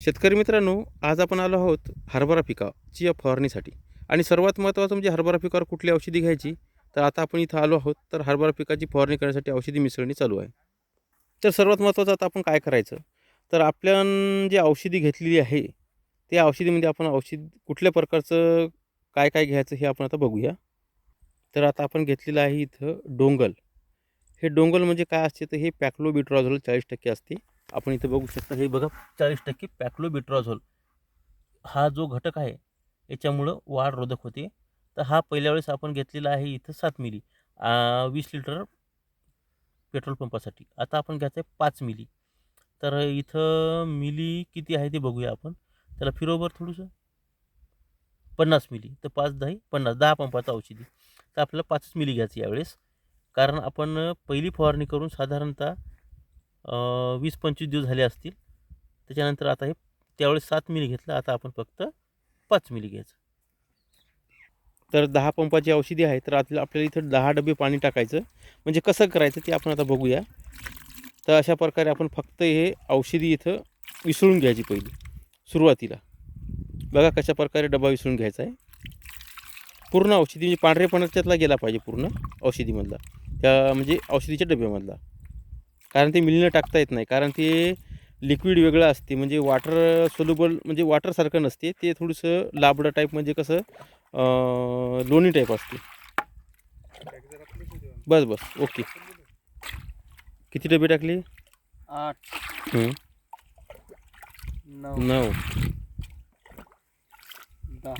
शेतकरी मित्रांनो आज आपण आलो आहोत हरभरा पिकाची या फवारणीसाठी. आणि सर्वात महत्त्वाचं म्हणजे हरभरा पिकावर कुठली औषधी घ्यायची? तर आता आपण इथं आलो आहोत तर हरभरा पिकाची फवारणी करण्यासाठी औषधी मिसळणी चालू आहे. तर सर्वात महत्त्वाचं आता आपण काय करायचं? तर आपण जी औषधी घेतलेली आहे त्या औषधीमध्ये आपण औषध कुठल्या प्रकारचं काय काय घ्यायचं हे आपण आता बघूया. तर आता आपण घेतलेलं आहे इथं डोंगल. हे डोंगल म्हणजे काय असते? तर हे पॅक्लोबिट्रॉझोल चाळीस टक्के असते. आपण इथं बघू शकता हे बघा चाळीस टक्के पॅक्लोबिट्रॉझोल. हा जो घटक आहे याच्यामुळं वाढ रोधक होते. तर हा पहिल्या वेळेस आपण घेतलेला आहे इथं सात मिली. वीस लिटर पेट्रोल पंपासाठी. आता आपण घ्यायचं आहे पाच मिली. तर इथं मिली किती आहे ते बघूया आपण. त्याला फिरोबर थोडंसं. पन्नास मिली. तर पाच दहा पन्नास दहा पंपाचं औषधी. तर आपल्याला पाचच मिली घ्यायचं यावेळेस. कारण आपण पहिली फवारणी करून साधारणतः वीस पंचवीस दिवस झाले असतील. त्याच्यानंतर आता हे त्यावेळेस सात मिली घेतलं. आता आपण फक्त पाच मिली घ्यायचं. तर दहा पंपाची औषधी आहे तर आपल्याला आपल्याला इथं दहा डबे पाणी टाकायचं. म्हणजे कसं करायचं ते आपण आता बघूया. तर अशा प्रकारे आपण फक्त हे औषधी इथं विसळून घ्यायची पहिली. सुरुवातीला. बघा कशा प्रकारे डबा विसळून घ्यायचा आहे. पूर्ण औषधी म्हणजे पांढरेपणा त्यातला गेला पाहिजे पूर्ण औषधीमधला. त्या म्हणजे औषधीच्या डब्यामधला. कारण ते मिलीनं टाकता येत नाही. कारण ते लिक्विड वेगळं असते. म्हणजे वॉटर सोल्युबल म्हणजे वॉटरसारखं नसते. ते थोडंसं लाबडं टाईप म्हणजे कसं लोणी टाईप असते. बस बस. ओके. किती डबे टाकले? आठ. नऊ. नऊ.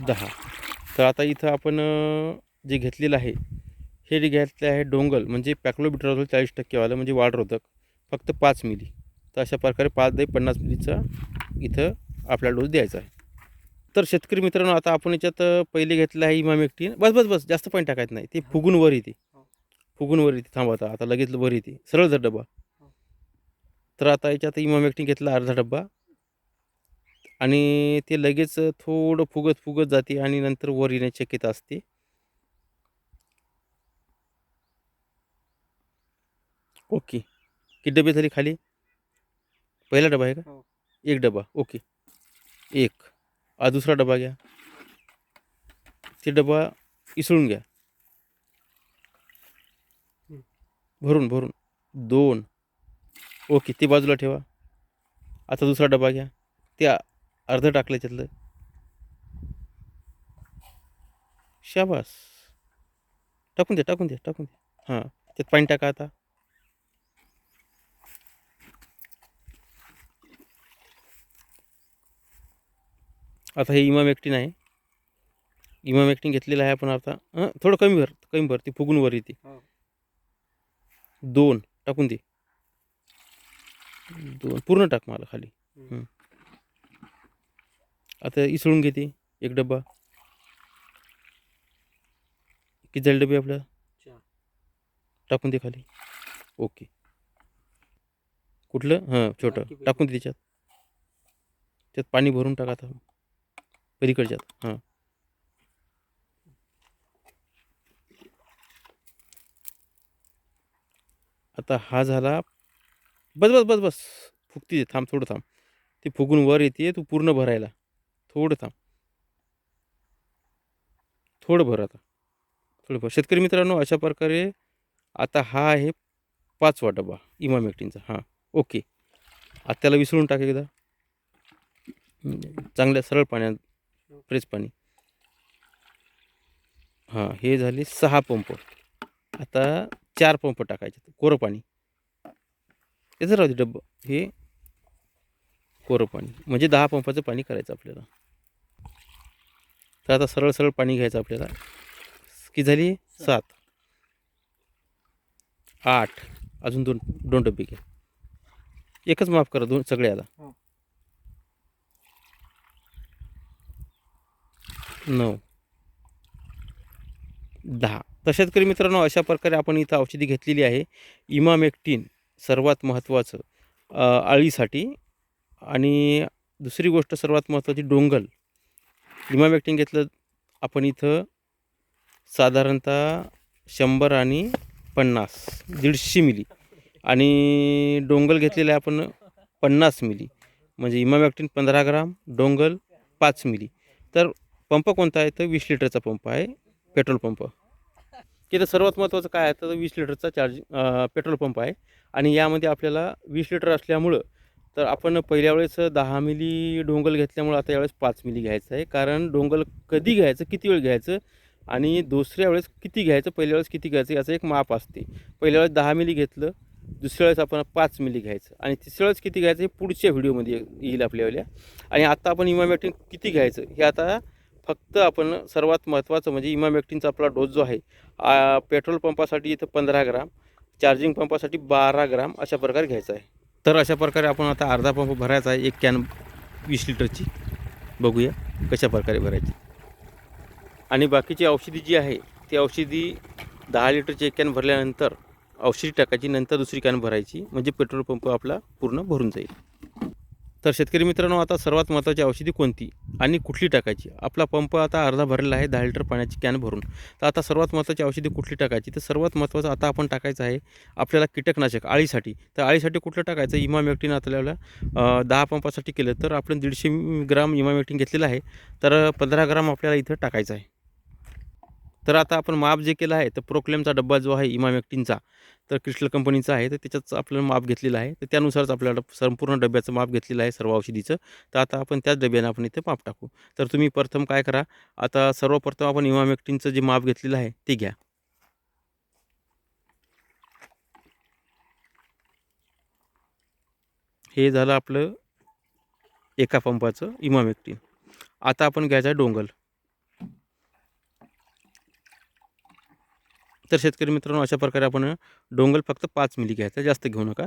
दहा. तर आता इथं आपण जे घेतलेलं आहे हे जे घेतले आहे डोंगल म्हणजे पॅक्लोबिट्रॉझोल चाळीस टक्केवालं म्हणजे वाढरोधक. फक्त पाच मिली. तर अशा प्रकारे पाच दही पन्नास मिलीचा इथं आपल्याला डोस द्यायचा आहे. तर शेतकरी मित्रांनो आता आपण याच्यात पहिले घेतलं आहे इमामेक्टीन बस बस बस जास्त पाणी टाकायचं नाही. ते फुगून वर येते. फुगून वर येते. थांबा आता लगेच वर येते. सरळ जर डबा. तर आता याच्यात इमामेक्टीन घेतला अर्धा डब्बा. आणि ते लगेच थोडं फुगत फुगत जाते आणि नंतर वर येण्याची शक्यता असते. ओके. किती डबे झाले खाली. पहिला डबा आहे का? हो. एक डबा. ओके. एक. आ दुसरा डबा घ्या. ते डबा इसळून घ्या. हं. भरून भरून. दोन. ओके. ते बाजूला ठेवा. आता दुसरा डबा घ्या. ते आ- अर्धं टाकलं त्यातलं शाबास. टाकून द्या टाकून द्या टाकून द्या. हां. त्यात पाणी टाका आता. आता हे इमाम एक्टिन आहे इमाम एक्टिन घेतलेलं आहे आपण आता. हां थोडं कमी भर कमी भर ती फुगून वर येते. हो. दोन टाकून दे. दोन पूर्ण टाक मला खाली. आता इसळून घेते एक डब्बा. किती झाले डबे आपल्या. टाकून दे खाली. ओके. कुठलं? हां छोटं. टाकून दे त्याच्यात. त्यात पाणी भरून टाका आता. पलीकडच्यात. हां. आता हा झाला. बस बस बस बस. फुगती थांब थोडं थांब. ते फुगून वर येते तू पूर्ण भरायला. थोडं थांब. थोडं भर आता. थोडं भर. शेतकरी मित्रांनो अशा प्रकारे आता हा आहे पाचवा डबा. इमामेक्टिनचा हां. ओके. आता त्याला विसरून टाक एकदा. चांगल्या सरळ पाण्यात फ्रेश पाणी हां हे झाले सहा पंप. आता चार पंप टाकायचे कोरं पाणी त्याचं राहू दे डब्बा. हे कोरं पाणी म्हणजे दहा पंपाचं पाणी करायचं आपल्याला. तर आता सरळ सरळ पाणी घ्यायचं आपल्याला. की झाली सात. आठ. अजून दोन दोन डब्बे घ्या. एकच माफ करा दोन सगळ्याला नऊ. दहा. तर शेतकरी मित्रांनो अशा प्रकारे आपण इथं औषधी घेतलेली आहे. इमामेक्टिन सर्वात महत्त्वाचं आळीसाठी अळीसाठी. आणि दुसरी गोष्ट सर्वात महत्त्वाची डोंगल. इमामेक्टिन घेतलं आपण इथं साधारणतः शंभर आणि पन्नास दीडशे मिली. आणि डोंगल घेतलेलं आहे आपण पन्नास मिली. म्हणजे इमामॅक्टिन पंधरा ग्राम डोंगल पाच मिली. तर पंप कोणता आहे? तर वीस लिटरचा पंप आहे पेट्रोल पंप. तिथं सर्वात महत्त्वाचं काय आहे? तर वीस लिटरचा चार्ज पेट्रोल पंप आहे. आणि यामध्ये आपल्याला वीस लिटर असल्यामुळं तर आपण पहिल्या वेळेस दहा मिली डोंगल घेतल्यामुळं आता यावेळेस पाच मिली घ्यायचं आहे. कारण डोंगल कधी घ्यायचं किती वेळ घ्यायचं आणि दुसऱ्या वेळेस किती घ्यायचं पहिल्या वेळेस किती घ्यायचं याचं एक माप असते. पहिल्या वेळेस दहा मिली घेतलं दुसऱ्या वेळेस आपण पाच मिली घ्यायचं. आणि तिसऱ्या वेळेस किती घ्यायचं हे पुढच्या व्हिडिओमध्ये येईल आपल्यावाल्या आणि आता आपण इमामॅटिंग किती घ्यायचं हे आता फक्त आपण सर्वात महत्त्वाचं म्हणजे इमामॅक्टिनचा आपला डोस जो आहे पेट्रोल पंपासाठी इथं पंधरा ग्राम चार्जिंग पंपासाठी बारा ग्राम अशा प्रकारे घ्यायचा आहे. तर अशा प्रकारे आपण आता अर्धा पंप भरायचा आहे एक कॅन वीस लिटरची. बघूया कशा प्रकारे भरायची. आणि बाकीची औषधी जी आहे ती औषधी दहा लिटरची एक कॅन भरल्यानंतर औषधी टाकायची नंतर दुसरी कॅन भरायची म्हणजे पेट्रोल पंप आपला पूर्ण भरून जाईल. तर शेतकरी मित्रांनो आता सर्वात महत्त्वाची औषधी कोणती आणि कुठली टाकायची? आपला पंप आता अर्धा भरलेला आहे दहा लिटर पाण्याची कॅन भरून. तर आता सर्वात महत्त्वाची औषधी कुठली टाकायची? तर सर्वात महत्त्वाचं आता आपण टाकायचं आहे आपल्याला कीटकनाशक आळीसाठी तर आळीसाठी कुठलं टाकायचं? इमामॅक्टिन आपल्याला दहा पंपासाठी केलं. तर आपण दीडशे ग्राम इमामॅक्टिन घेतलेलं आहे. तर पंधरा ग्राम आपल्याला इथं टाकायचं आहे. तर आता आपण माप जे केलं आहे तर प्रोक्लेमचा डब्बा जो आहे इमाम एक्टिनचा तर क्रिस्टल कंपनीचा आहे तर त्याच्याच आपल्याला माप घेतलेलं आहे. तर त्यानुसारच आपल्याला संपूर्ण डब्याचं माप घेतलेलं आहे सर्व औषधीचं. तर आता आपण त्याच डब्याने आपण इथे माप टाकू. तर तुम्ही प्रथम काय करा आता सर्वप्रथम आपण इमामॅक्टिनचं जे माप घेतलेलं आहे ते घ्या. हे झालं आपलं एका पंपाचं इमाम एक्टिन आता आपण घ्यायचं आहे डोंगल. तर शेतकरी मित्रांनो अशा प्रकारे आपण डोंगल फक्त पाच मिली घ्यायचा जास्त घेऊ नका.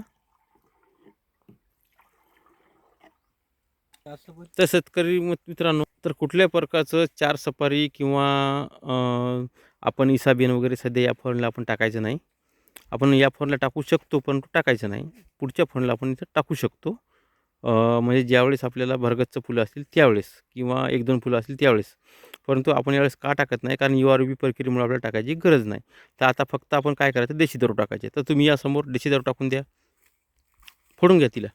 तर शेतकरी मित्रांनो तर कुठल्याही प्रकारचं चार सफारी किंवा आपण इसाबियन वगैरे सध्या या फॉर्मला आपण टाकायचं नाही. आपण या फॉर्मला टाकू शकतो पण टाकायचं नाही. पुढच्या फॉर्मला आपण इथं टाकू शकतो. म्हणजे ज्यावेळेस आपल्याला भरगतचं फुलं असतील त्यावेळेस किंवा एक दोन फुलं असतील त्यावेळेस. परंतु आपण यावेळेस का टाकत नाही? कारण यू आर बी प्रक्रियेमुळे आपल्याला टाकायची गरज नाही. तर आता फक्त आपण काय करायचं? देशी दारू टाकायचे. तर तुम्ही यासमोर देशी दारू टाकून द्या. फोडून घ्या तिला.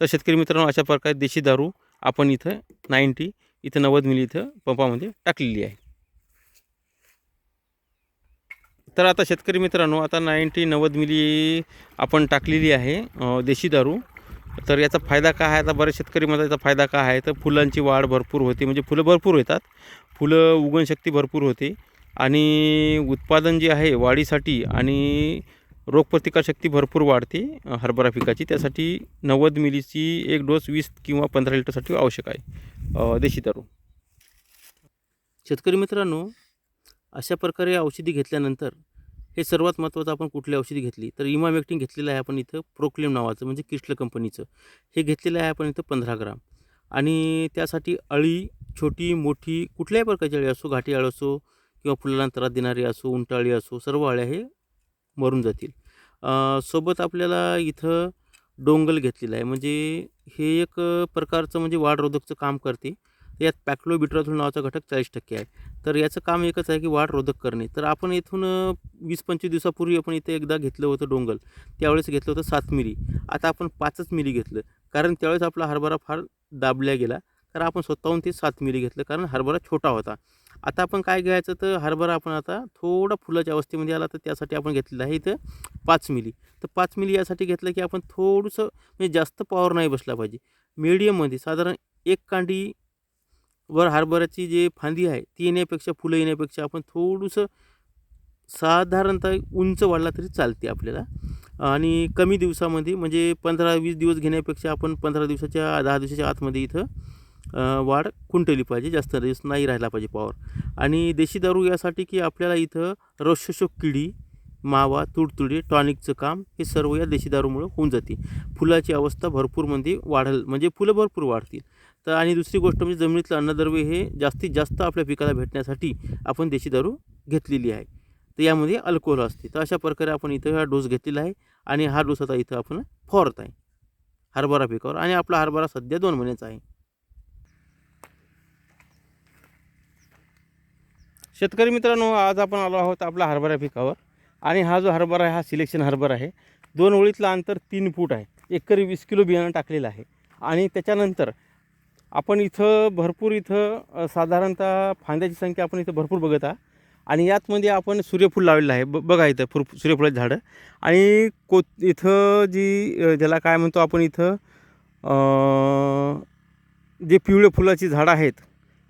तर शेतकरी मित्रांनो अशा प्रकारे देशी दारू आपण इथं नाईंटी इथं नव्वद मिली इथं पंपामध्ये टाकलेली आहे. तर आता शेतकरी मित्रांनो आता नाईंटी नव्वद मिली आपण टाकलेली आहे देशी दारू. तर याचा फायदा काय आहे? आता बऱ्याच शेतकरी म्हणतात याचा फायदा काय आहे? तर फुलांची वाढ भरपूर होते. म्हणजे फुलं भरपूर येतात फुलं उगवणशक्ती भरपूर होते. आणि उत्पादन जे आहे वाढीसाठी आणि रोगप्रतिकारशक्ती भरपूर वाढते हरभरा पिकाची. त्यासाठी नव्वद मिलीची एक डोस वीस किंवा पंधरा लिटरसाठी आवश्यक आहे. देशी दारू शेतकरी मित्रांनो अशा प्रकारे औषधी घेतल्यानंतर हे सर्वात महत्त्वाचं आपण कुठली औषधी घेतली तर इमामेक्टिन घेतलेलं आहे आपण इथं प्रोक्लेम नावाचं म्हणजे क्रिस्टल कंपनीचं. हे घेतलेलं आहे आपण इथं पंधरा ग्राम. आणि त्यासाठी अळी छोटी मोठी कुठल्याही प्रकारची अळी असो घाटी अळी असो किंवा फुलांना त्रास देणारी असो उंटाळी असो सर्व अळ्या हे मरून जातील. सोबत आपल्याला इथं डोंगल घेतलेलं आहे म्हणजे हे एक प्रकारचं म्हणजे वाढरोधकचं काम करते. यात पॅक्लोबिट्राझोल नावाचा घटक चाळीस टक्के आहे. तर याचं काम एकच आहे की वाढ रोधक करणे. तर आपण इथून वीस पंचवीस दिवसापूर्वी आपण इथे एकदा घेतलं होतं डोंगल. त्यावेळेस घेतलं होतं सात मिली आता आपण पाचच मिली घेतलं. कारण त्यावेळेस आपला हरभरा फार दाबल्या गेला. तर आपण स्वतःहून ते सात मिली घेतलं. कारण हरभरा छोटा होता. आता आपण काय घ्यायचं तर हरभरा आपण आता थोडा फुलाच्या अवस्थेमध्ये आला तर त्यासाठी आपण घेतलेलं आहे इथं पाच मिली तर पाच मिली यासाठी घेतलं की आपण थोडंसं म्हणजे जास्त पॉवर नाही बसला पाहिजे. मीडियममध्ये साधारण एक कांडी वर हरभऱ्याची जी फांदी आहे ती येण्यापेक्षा फुलं येण्यापेक्षा आपण थोडंसं साधारणतः उंच वाढला तरी चालते आपल्याला. आणि कमी दिवसामध्ये म्हणजे पंधरा वीस दिवस घेण्यापेक्षा आपण पंधरा दिवसाच्या दहा दिवसाच्या आतमध्ये इथं वाढ खुंटली पाहिजे. जास्त दिवस नाही राहिला पाहिजे पॉवर आणि देशी दारू यासाठी की आपल्याला इथं रोषशोक किडी मावा तुडतुडे टॉनिकचं काम हे सर्व या देशी दारूमुळं होऊन जाते. फुलाची अवस्था भरपूर म्हणजे वाढल म्हणजे फुलं भरपूर वाढतील. तर आणि दुसरी गोष्ट म्हणजे जमिनीतलं अन्नद्रव्य हे जास्तीत जास्त आपल्या पिकाला भेटण्यासाठी आपण देशी दारू घेतलेली आहे. तर यामध्ये अल्कोहोल असते. तर अशा प्रकारे आपण इथं हा डोस घेतलेला आहे आणि हा डोस आता इथं आपण फवारत आहे. हरभरा पिकावर आणि आपला हरभरा सध्या दोन महिन्याचा आहे. शेतकरी मित्रांनो आज आपण आलो आहोत आपला हरभरा पिकावर. आणि हा जो हरभरा आहे हा सिलेक्शन हरभरा आहे दोन ओळीतलं अंतर तीन फूट आहे. एकरी वीस किलो बियाणं टाकलेलं आहे. आणि त्याच्यानंतर आपण इथं भरपूर इथं साधारणतः फांद्याची संख्या आपण इथं भरपूर बघत आहात. आणि यातमध्ये आपण सूर्यफूल लावलेलं आहे. ब बघा इथं फुर सूर्यफुलाची झाडं. आणि को इथं जी ज्याला काय म्हणतो आपण इथं जे पिवळे फुलाची झाडं आहेत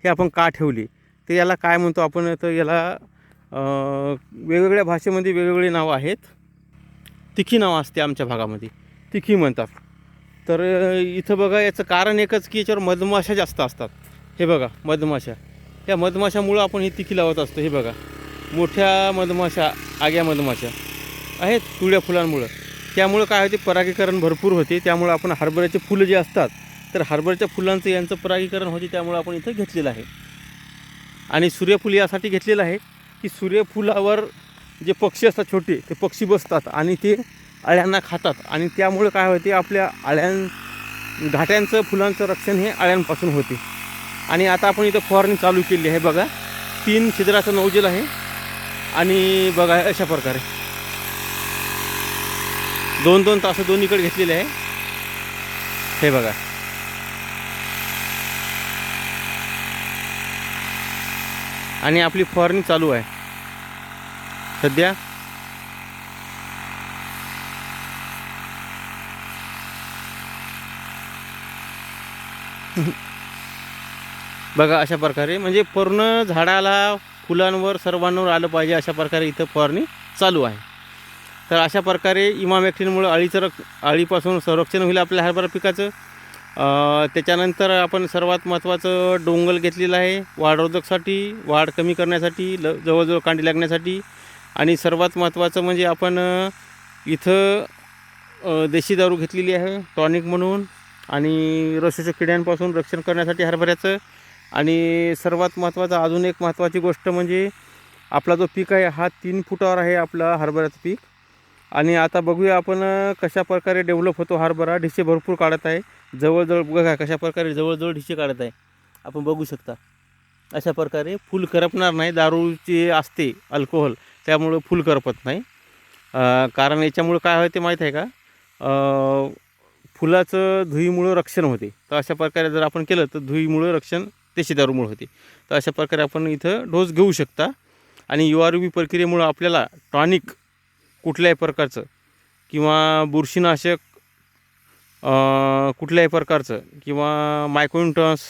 हे आपण का ठेवली? ते याला काय म्हणतो आपण? तर याला वेगवेगळ्या भाषेमध्ये वेगवेगळे नावं आहेत. तिखी नावं असते आमच्या भागामध्ये. तिखी म्हणतात. तर इथं बघा याचं कारण एकच की याच्यावर मधमाशा जास्त असतात. हे बघा मधमाशा. या मधमाशामुळं आपण हे तिखी लावत असतो. हे बघा. मोठ्या मधमाशा आग्या मधमाशा आहेत तुळ्या फुलांमुळं. त्यामुळं काय होते परागीकरण भरपूर होते. त्यामुळं आपण हरभऱ्याचे फुलं जे असतात तर हरभऱ्याच्या फुलांचं यांचं परागीकरण होते त्यामुळं आपण इथं घेतलेलं आहे. आणि सूर्यफूल यासाठी घेतलेलं आहे की सूर्यफुलावर जे पक्षी असतात छोटे ते पक्षी बसतात आणि ते अळ्यांना खातात. आणि त्यामुळं काय होते आपल्या अळ्यां घाट्यांचं फुलांचं रक्षण हे अळ्यांपासून होते. आणि आता आपण इथं फवारणी चालू केली आहे बघा. तीन छिद्राचं नौजेल आहे. आणि बघा अशा प्रकारे. दोन दोन तास दोन्हीकडे घेतलेले आहे. हे बघा. आणि आपली फवारणी चालू आहे. सध्या बघा अशा प्रकारे. म्हणजे पूर्ण झाडाला फुलांवर सर्वांवर आलं पाहिजे अशा प्रकारे इथं फवारणी चालू आहे. तर अशा प्रकारे इमामॅक्टिनमुळं अळीचं रक अळीपासून संरक्षण होईल आपल्या हरभरा पिकाचं. त्याच्यानंतर आपण सर्वात महत्त्वाचं डोंगल घेतलेलं आहे. वाढरोधकसाठी वाढ कमी करण्यासाठी ल जवळजवळ कांडी लागण्यासाठी. आणि सर्वात महत्त्वाचं म्हणजे आपण इथं देशी दारू घेतलेली आहे टॉनिक म्हणून. आणि रसाच्या किड्यांपासून रक्षण करण्यासाठी हरभऱ्याचं आणि सर्वात महत्त्वाचं अजून एक महत्त्वाची गोष्ट म्हणजे आपला जो पीक आहे हा तीन फुटावर आहे आपला हरभऱ्याचं पीक. आणि आता बघूया आपण कशा प्रकारे डेव्हलप होतो हरभरा. ढिसे भरपूर काढत आहे. जवळजवळ बघा कशा प्रकारे जवळजवळ ढिसे काढत आहे. आपण बघू शकता. अशा प्रकारे फुल करपणार नाही. दारूची असते अल्कोहोल त्यामुळं फुल करपत नाही. कारण याच्यामुळं काय होते माहीत आहे का? फुलाचं धुईमुळं रक्षण होते. तर अशा प्रकारे जर आपण केलं तर धुईमुळं रक्षण देशीदारूमुळं होते. तर अशा प्रकारे आपण इथं डोस घेऊ शकता. आणि यू आर बी प्रक्रियेमुळं आपल्याला टॉनिक कुठल्याही प्रकारचं किंवा बुरशीनाशक कुठल्याही प्रकारचं किंवा मायक्रोन्टन्स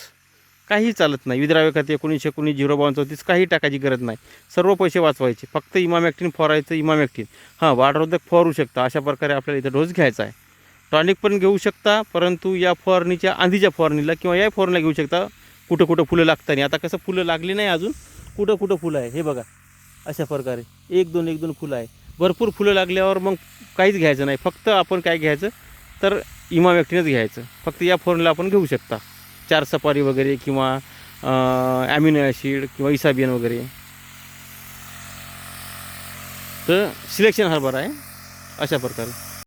काही चालत नाही. विद्राव्य खाते एकोणीसशे एकोणीस झिरो बावन चौतीस काही टाकायची गरज नाही. सर्व पैसे वाचवायचे. फक्त इमामॅक्टिन फवारायचं इमामॅक्टिन. हां वाढरोधक फवारू शकता. अशा प्रकारे आपल्याला इथं डोस घ्यायचा आहे. टॉनिक पण घेऊ शकता परंतु या फवारणीच्या आधीच्या फवारणीला किंवा या फवारणीला घेऊ शकता कुठं कुठं फुलं लागताना आता कसं फुलं लागली नाही अजून कुठं कुठं फुलं आहे? हे बघा अशा प्रकारे एक दोन एक दोन फुलं आहे. भरपूर फुलं लागल्यावर मग काहीच घ्यायचं नाही फक्त आपण काय घ्यायचं तर इमा व्यक्तीनेच घ्यायचं. फक्त या फॉर्मला आपण घेऊ शकता. चार सपारी वगैरे किंवा ॲमिनो ॲसिड किंवा इसाबियन वगैरे. तर सिलेक्शन हरभरा आहे अशा प्रकारे.